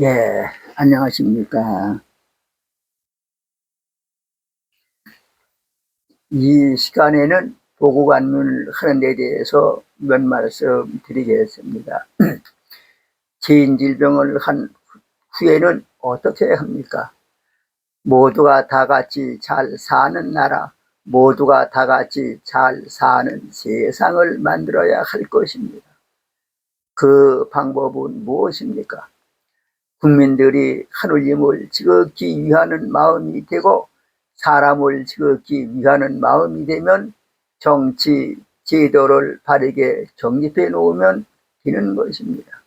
예, 안녕하십니까. 이 시간에는 보고 관문을 하는 데 대해서 몇 말씀 드리겠습니다. 지인질병을 한 후에는 어떻게 합니까? 모두가 다 같이 잘 사는 나라, 모두가 다 같이 잘 사는 세상을 만들어야 할 것입니다. 그 방법은 무엇입니까? 국민들이 하느님을 지극히 위하는 마음이 되고 사람을 지극히 위하는 마음이 되면 정치 제도를 바르게 정립해 놓으면 되는 것입니다.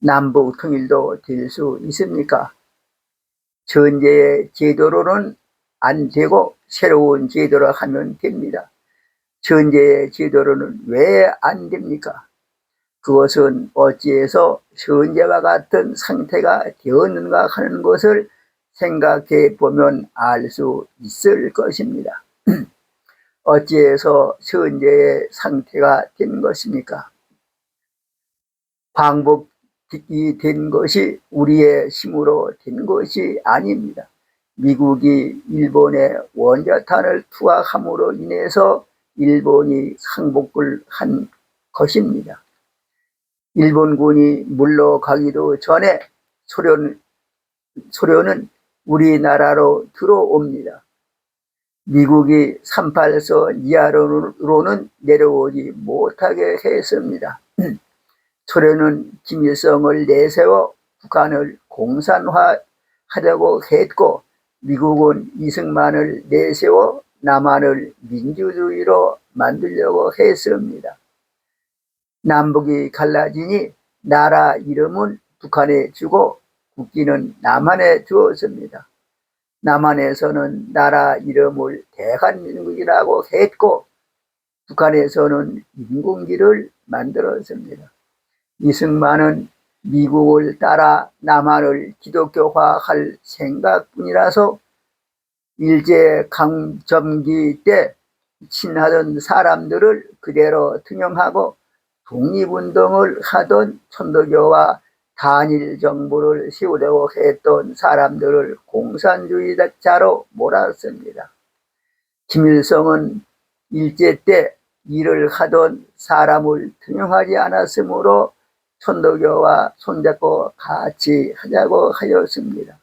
남북 통일도 될 수 있습니까? 전제의 제도로는 안 되고 새로운 제도로 하면 됩니다. 전제의 제도로는 왜 안 됩니까? 그것은 어찌해서 현재와 같은 상태가 되었는가 하는 것을 생각해 보면 알 수 있을 것입니다. 어찌해서 현재의 상태가 된 것입니까? 방법이 된 것이 우리의 힘으로 된 것이 아닙니다. 미국이 일본에 원자탄을 투하함으로 인해서 일본이 항복을 한 것입니다. 일본군이 물러가기도 전에 소련, 소련은 우리나라로 들어옵니다. 미국이 38선 이하로는 내려오지 못하게 했습니다. 소련은 김일성을 내세워 북한을 공산화하려고 했고 미국은 이승만을 내세워 남한을 민주주의로 만들려고 했습니다. 남북이 갈라지니 나라 이름은 북한에 주고 국기는 남한에 주었습니다. 남한에서는 나라 이름을 대한민국이라고 했고 북한에서는 인공기를 만들었습니다. 이승만은 미국을 따라 남한을 기독교화할 생각뿐이라서 일제 강점기 때 친하던 사람들을 그대로 등용하고 독립운동을 하던 천도교와 단일 정부를 세우려고 했던 사람들을 공산주의자로 몰았습니다. 김일성은 일제 때 일을 하던 사람을 등용하지 않았으므로 천도교와 손잡고 같이 하자고 하였습니다.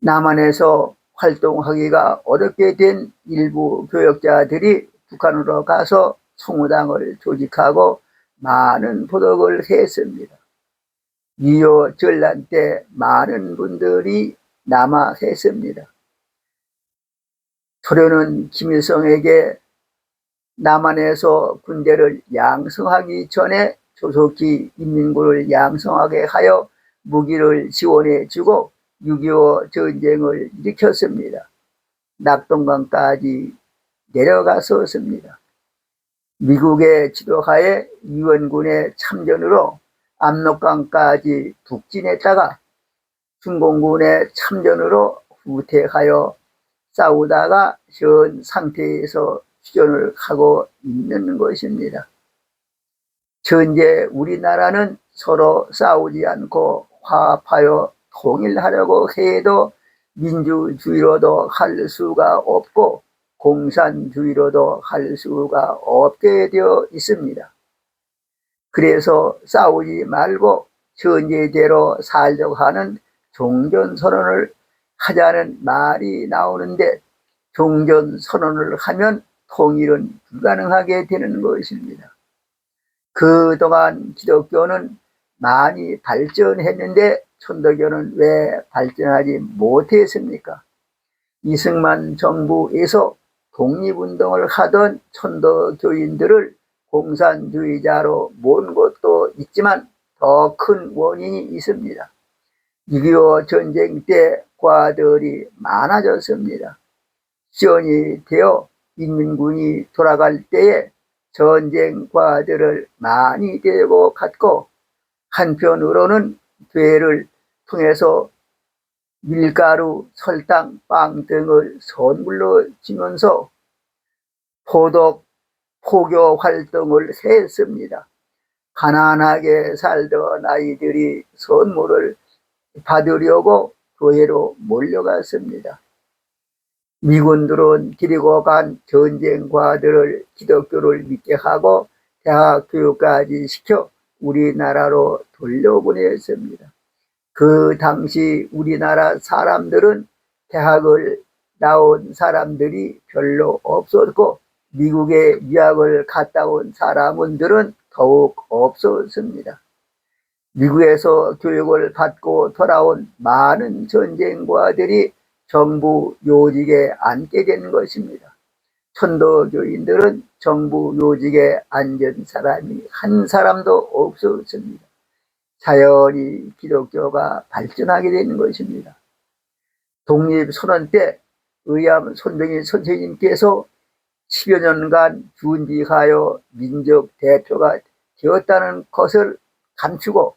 남한에서 활동하기가 어렵게 된 일부 교역자들이 북한으로 가서 송우당을 조직하고 많은 포덕을 했습니다. 미요 전란 때 많은 분들이 남아 했습니다. 소련은 김일성에게 남한에서 군대를 양성하기 전에 조속히 인민군을 양성하게 하여 무기를 지원해 주고 6.25 전쟁을 일으켰습니다. 낙동강까지 내려갔었습니다. 미국의 지도하에 유엔군의 참전으로 압록강까지 북진했다가 중공군의 참전으로 후퇴하여 싸우다가 현 상태에서 휴전을 하고 있는 것입니다. 현재 우리나라는 서로 싸우지 않고 화합하여 통일하려고 해도 민주주의로도 할 수가 없고 공산주의로도 할 수가 없게 되어 있습니다. 그래서 싸우지 말고 현재대로 살려고 하는 종전선언을 하자는 말이 나오는데 종전선언을 하면 통일은 불가능하게 되는 것입니다. 그동안 기독교는 많이 발전했는데 천도교는 왜 발전하지 못했습니까? 이승만 정부에서 독립운동을 하던 천도교인들을 공산주의자로 모은 것도 있지만 더 큰 원인이 있습니다. 6.25 전쟁 때 과들이 많아졌습니다. 시원이 되어 인민군이 돌아갈 때에 전쟁 과들을 많이 데리고 갔고 한편으로는 교회를 통해서 밀가루, 설탕, 빵 등을 선물로 주면서 포독, 포교 활동을 했습니다. 가난하게 살던 아이들이 선물을 받으려고 교회로 몰려갔습니다. 미군들은 데리고 간 전쟁과들을 기독교를 믿게 하고 대학 교육까지 시켜 우리나라로 돌려보냈습니다. 그 당시 우리나라 사람들은 대학을 나온 사람들이 별로 없었고 미국에 유학을 갔다 온 사람들은 더욱 없었습니다. 미국에서 교육을 받고 돌아온 많은 전쟁과들이 정부 요직에 앉게 된 것입니다. 천도교인들은 정부 요직에 앉은 사람이 한 사람도 없었습니다. 자연히 기독교가 발전하게 된 것입니다. 독립선언 때 의암 손병희 선생님께서 10여 년간 준비하여 민족 대표가 되었다는 것을 감추고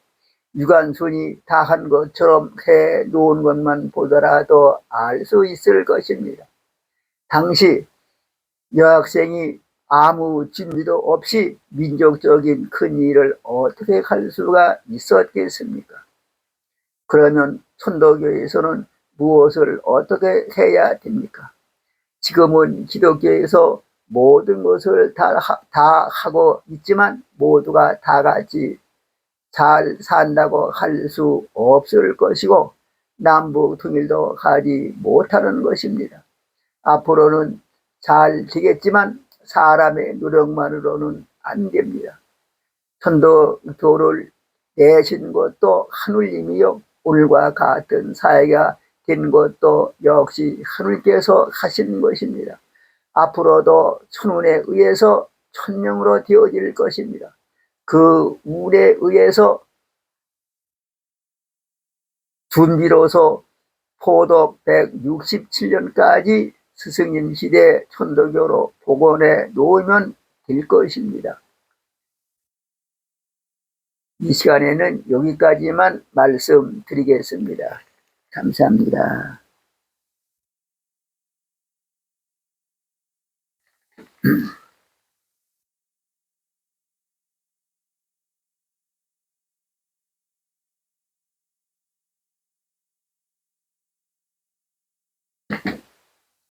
유관순이 다 한 것처럼 해 놓은 것만 보더라도 알 수 있을 것입니다. 당시 여학생이 아무 준비도 없이 민족적인 큰 일을 어떻게 할 수가 있었겠습니까? 그러면 천도교에서는 무엇을 어떻게 해야 됩니까? 지금은 기독교에서 모든 것을 다, 하- 다 하고 있지만 모두가 다 같이 잘 산다고 할 수 없을 것이고 남북 통일도 하지 못하는 것입니다. 앞으로는 잘 되겠지만 사람의 노력만으로는 안 됩니다. 천도교를 내신 것도 하느님이요 오늘과 같은 사회가 된 것도 역시 하느님께서 하신 것입니다. 앞으로도 천운에 의해서 천명으로 되어질 것입니다. 그 운에 의해서 준비로서 포독 167년까지 스승님 시대 천도교로 복원해 놓으면 될 것입니다. 이 시간에는 여기까지만 말씀드리겠습니다. 감사합니다.